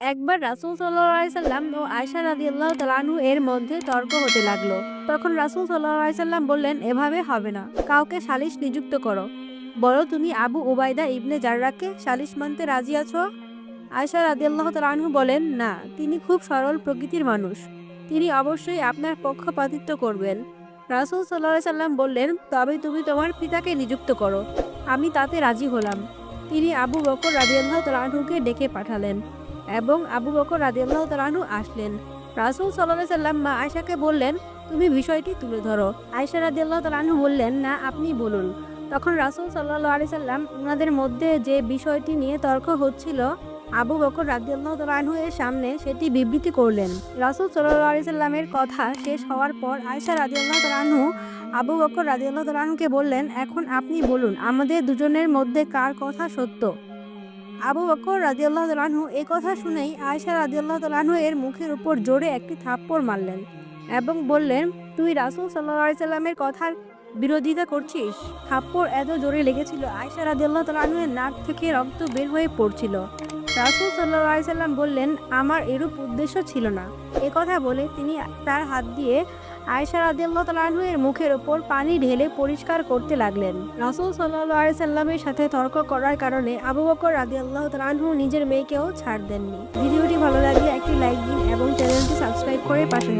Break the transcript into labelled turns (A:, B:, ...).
A: একবার রাসুল সাল্লাম ও আয়সা রাদিয়াল্লাহু তালানু এর মধ্যে তর্ক হতে লাগল। তখন রাসুল সাল্লাম বললেন, এভাবে হবে না। কাউকে সালিশ নিযুক্ত করো। বলো, তুমি আবু উবাইদা ইবনে জার্রাকে সালিশ মানতে রাজি আছো? আয়সা রাদিয়াল্লাহ তালানহু বলেন, না, তিনি খুব সরল প্রকৃতির মানুষ। তিনি অবশ্যই আপনার পক্ষপাতিত্ব করবেন। রাসুল সাল্লাহ সাল্লাম বললেন, তবে তুমি তোমার পিতাকে নিযুক্ত করো। আমি তাতে রাজি হলাম। তিনি আবু বকর রাদিয়াল্লাহ তালানহুকে ডেকে পাঠালেন। এবং আবু বকর রাদিয়াল্লাহ তালানহু আসলেন। রাসুল সাল্লাহ সাল্লাম মা আয়সাকে বললেন, তুমি বিষয়টি তুলে ধরো। আয়সা রাদিয়াল্লাহ তালানহু বললেন, না, আপনি বলুন। তখন রাসুল সাল্লাহ আলি সাল্লাম ওনাদের মধ্যে যে বিষয়টি নিয়ে তর্ক হচ্ছিল, আবু বকর রাদিয়াল্লাহ তালানহু এর সামনে সেটি বিবৃতি করলেন। রাসুল সাল্লাহ আলি সাল্লামের কথা শেষ হওয়ার পর আয়সা রাদিয়াল্লাহ তালানহু আবু বকর রাদিয়াল্লাহ তালানহুকে বললেন, এখন আপনি বলুন, আমাদের দুজনের মধ্যে কার কথা সত্য? আবু বকর রাদিয়াল্লাহ তালানহু এই কথা শুনেই আয়সা রাদিয়াল্লাহ তালানহু এর মুখের উপর জোরে একটি থাপ্পড় মারলেন এবং বললেন, তুই রাসুল সাল্লাহ সাল্লামের কথার বিরোধিতা করছিস? থাপ্পড় এত জোরে লেগেছিল আয়সা রাদিয়াল্লাহ তালানহু এর নাক থেকে রক্ত বের হয়ে পড়ছিল। রাসুল সাল্লাহ সাল্লাম বললেন, আমার এরূপ উদ্দেশ্য ছিল না। এ কথা বলে তিনি তার হাত দিয়ে আয়সা রাদিয়াল্লাহ তালানহু এর মুখের ওপর পানি ঢেলে পরিষ্কার করতে লাগলেন। রাসুল সাল্লাহ সাল্লামের সাথে তর্ক করার কারণে আবু বকর রাদিয়াল্লাহ তালানহু নিজের মেয়েকেও ছাড় দেননি। ভিডিওটি ভালো লাগলে একটি লাইক দিন এবং চ্যানেলটি সাবস্ক্রাইব করে পাশে